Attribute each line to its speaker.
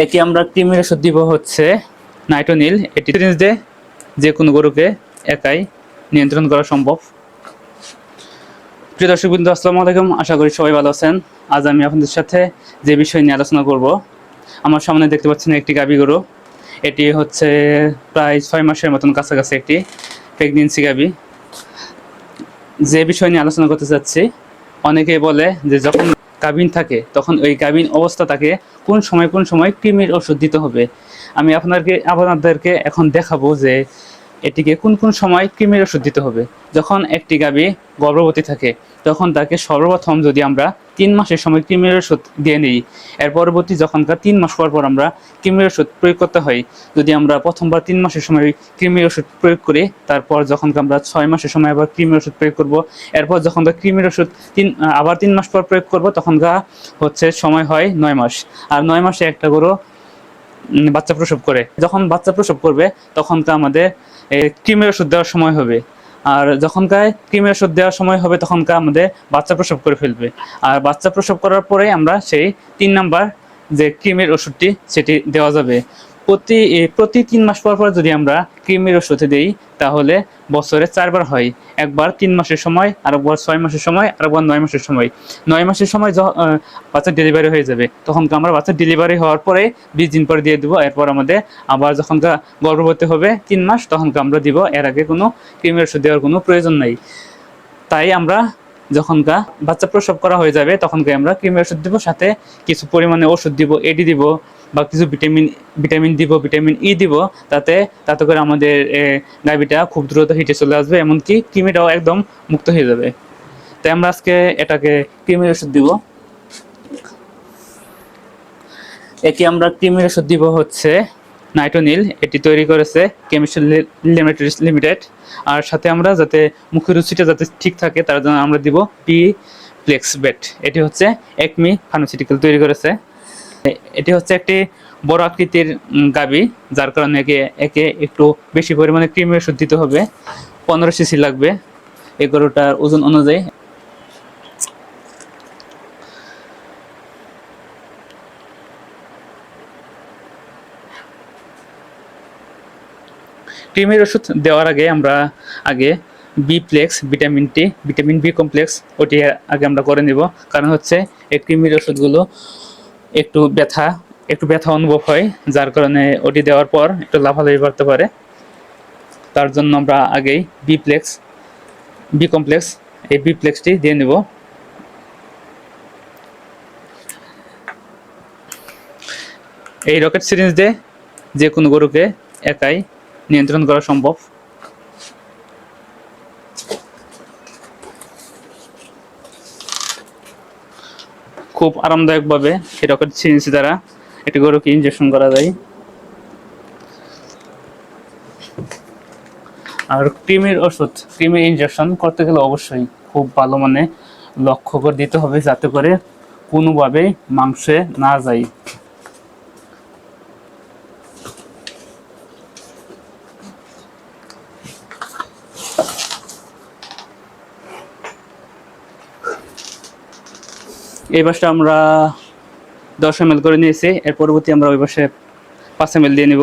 Speaker 1: একে আমরা কৃমির ওষুধ দিব হচ্ছে নাইট্রোনিল। এটি দিয়ে যে কোনো গরুকে একাই নিয়ন্ত্রণ করা সম্ভব। প্রিয় দর্শক বিন্দু আসসালামু আলাইকুম। আশা করি সবাই ভালো আছেন। আজ আমি আপনাদের সাথে যে বিষয় নিয়ে আলোচনা করব, আমার সামনে দেখতে পাচ্ছেন একটি গাবি গরু। এটি হচ্ছে প্রায় ছয় মাসের মতন কাছাকাছি একটি প্রেগনেন্সি গাবি যে বিষয় নিয়ে আলোচনা করতে চাচ্ছি, অনেকেই বলে যে যখন গাভিন থাকে, তখন ওই গাভিন অবস্থা তাকে কোন সময় কোন সময় কৃমির ওষুধ দিতে হবে। আমি আপনাদেরকে আপনাদেরকে এখন দেখাবো যে এটিকে কোন কোন সময় কৃমির ওষুধ দিতে হবে? যখন একটি গাভী গর্ভবতী থাকে, তখন তাকে সর্বপ্রথম যদি আমরা তিন মাসের সময় কৃমির ওষুধ দিয়ে নিই, এর পরবর্তী যখনকার তিন মাস পর পর আমরা কৃমির ওষুধ প্রয়োগ করতে হয়, যদি আমরা প্রথমবার তিন মাসের সময় কৃমির ওষুধ প্রয়োগ করি, তারপর যখন আমরা ছয় মাসের সময় আবার কৃমির ওষুধ প্রয়োগ করব, এরপর যখন কৃমির ওষুধ তিন আবার তিন মাস পর প্রয়োগ করব তখন হচ্ছে সময় হয় নয় মাস। আর নয় মাসে একটা গরু বাচ্চা প্রসব করে। যখন বাচ্চা প্রসব করবে, তখনকার আমাদের ক্রিমের ওষুধ দেওয়ার সময় হবে। আর যখনকার ক্রিমের ওষুধ দেওয়ার সময় হবে, তখনকার আমাদের বাচ্চা প্রসব করে ফেলবে। আর বাচ্চা প্রসব করার পরে আমরা সেই তিন নাম্বার যে ক্রিমের ওষুধটি, সেটি দেওয়া যাবে। প্রতি প্রতি তিন মাস পর পর যদি আমরা কৃমির ওষুধ দিই, তাহলে বছরে চারবার হয়। একবার তিন মাসের সময় আর একবার ছয় মাসের সময় আর একবার নয় মাসের সময়। নয় মাসের সময় বাচ্চার ডেলিভারি হয়ে যাবে। তখন আমরা বাচ্চার ডেলিভারি হওয়ার পরে বিশ দিন পরে দিয়ে দেবো। এরপর আমাদের আবার যখন গর্ভবতী হবে তিন মাস, তখন আমরা দিব। এর আগে কোনো কৃমির ওষুধ দেওয়ার কোনো প্রয়োজন নাই। তাই আমরা যখন গা বাচ্চা প্রসব করা হয়ে যাবে, তখন আমরা কৃমির ওষুধ দিব, সাথে কিছু পরিমাণে ওষুধ দিব, এডি দিব বা কিছু ভিটামিন ভিটামিন দিব, ভিটামিন ই দিব, তাতে তাতে করে আমাদের গাভিটা খুব দ্রুত হিটে চলে আসবে, এমনকি কৃমিটাও একদম মুক্ত হয়ে যাবে। তাই আমরা আজকে এটাকে কৃমির ওষুধ দিব। একে আমরা কৃমির ওষুধ দিব হচ্ছে নাইটোনিল এটি তৈরি করেছে কেমিস্ট্রি লিমিটেড লিমিটেড। আর সাথে আমরা যাতে মুখের রুচিটা যাতে ঠিক থাকে, তার জন্য আমরা দিব পি প্লেক্স বেট এটি হচ্ছে একমি ফার্মাসিউটিক্যাল তৈরি করেছে। এটি হচ্ছে একটি বড় আকৃতির গাবি, যার কারণে একে একে একটু বেশি পরিমাণে কৃমি ওষুধ দিতে হবে। পনেরো সিসি লাগবে এই গরুটার ওজন অনুযায়ী। কৃমির ওষুধ দেওয়ার আগে আমরা আগে বি প্লেক্স ভিটামিন টি, ভিটামিন বি কমপ্লেক্স ওটি আগে আমরা করে নিব। কারণ হচ্ছে এই কৃমির ওষুধগুলো একটু ব্যথা একটু ব্যথা অনুভব হয়, যার কারণে ওটি দেওয়ার পর একটু লাফালাফি করতে পারে। তার জন্য আমরা আগেই বি প্লেক্স বি কমপ্লেক্স এই বিপ্লেক্সটি দিয়ে নেব। এই রকেট সিরিঞ্জ দিয়ে যে কোনো গরুকে একাই নিয়ন্ত্রণ করা সম্ভব। খুব আরামদায়কভাবে ভাবে রকেট সিরিঞ্জ দ্বারা একটি গরুকে ইনজেকশন করা যায়। আর ক্রিমের ওষুধ ক্রিমের ইনজেকশন করতে গেলে অবশ্যই খুব ভালো মানে লক্ষ্য করে দিতে হবে যাতে করে কোনোভাবে মাংসে না যায়। এই পাশটা আমরা দশ এম করে নিয়েছি। এর পরবর্তী আমরা ওই পাশে পাঁচ এম দিয়ে নিব।